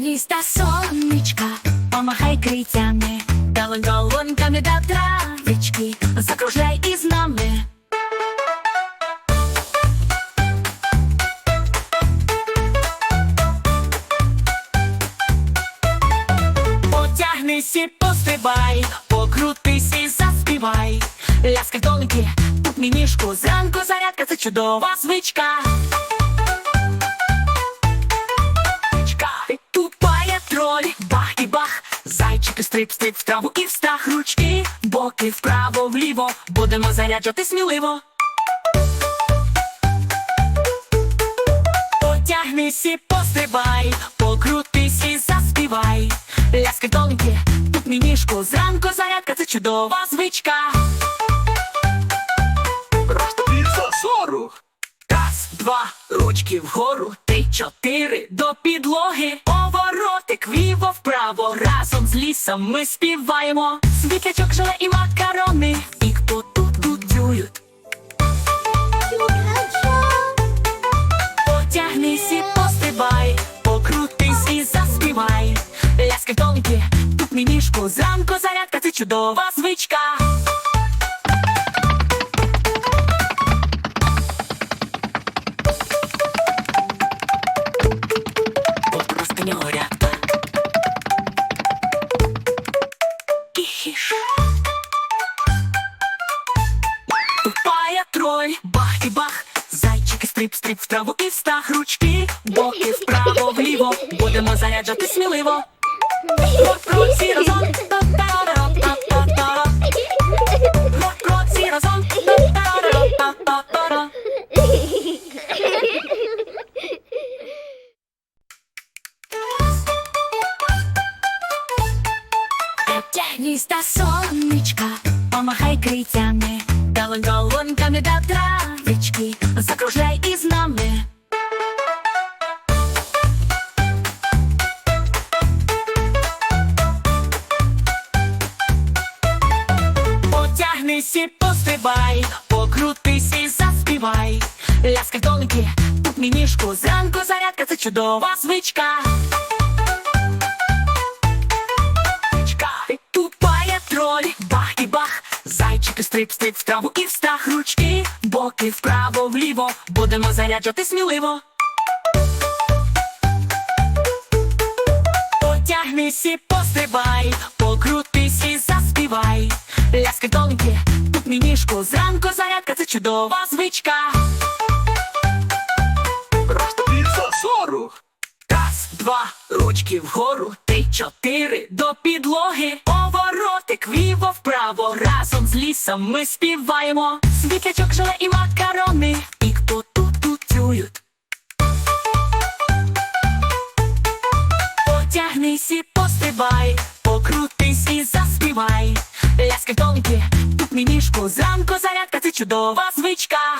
Ліста сонечка, помахай крицями, Далонь долоньками до травички, закружай із нами. Потягнись і пострибай, покрутись і заспівай. Ляскай долоньки, тут мій зранку зарядка, це чудова звичка. Стрип, стрип в траву і встах ручки, боки вправо, вліво, будемо заряджати сміливо. Потягнись і пострибай, покрутись і заспівай. Ляскай долоньки, тут мій зранку зарядка, це чудова звичка. Два, ручки вгору, три, чотири, до підлоги. Поворотик вліво вправо, разом з лісом ми співаємо. Світлячок, желе і макарони, і хто тут будують. Потягнись і пострибай, покрутись і заспівай. Ляскай тонкі, тут мій ніжку, зранку зарядка, це чудова звичка. Просто. Кіхіш. Тупая троль, бах і бах, зайчики стрип, стрип в траву і встах ручки, боки вправо, вліво, будемо заряджати сміливо. Рок, всі разом. Та-та-ра-та-та-та. Рок, всі разом. Та сонечка, помахай крицями, долонь долоньками до травички, закружай із нами. Потягнись і пострибай, покрутись і заспівай. Ляскай долоньки, тут мій ніжку, зранку зарядка, це чудова. Звичка. Зайчики стрип, стрип в траву і встах ручки, боки вправо, вліво, будемо заряджати сміливо. Потягнись і пострибай, покрутись і заспівай. Ляскай долоньки, тут мій ніжку, зранку зарядка, це чудова звичка. Ручки вгору, три, чотири, до підлоги. Поворотик вліво вправо, разом з лісом ми співаємо. Світлячок, желе і макарони, і хто тут тутюють. Потягнись і пострибай, покрутись і заспівай. Ляскай тонкі, тут мій ніжку, зранку зарядка, це чудова звичка.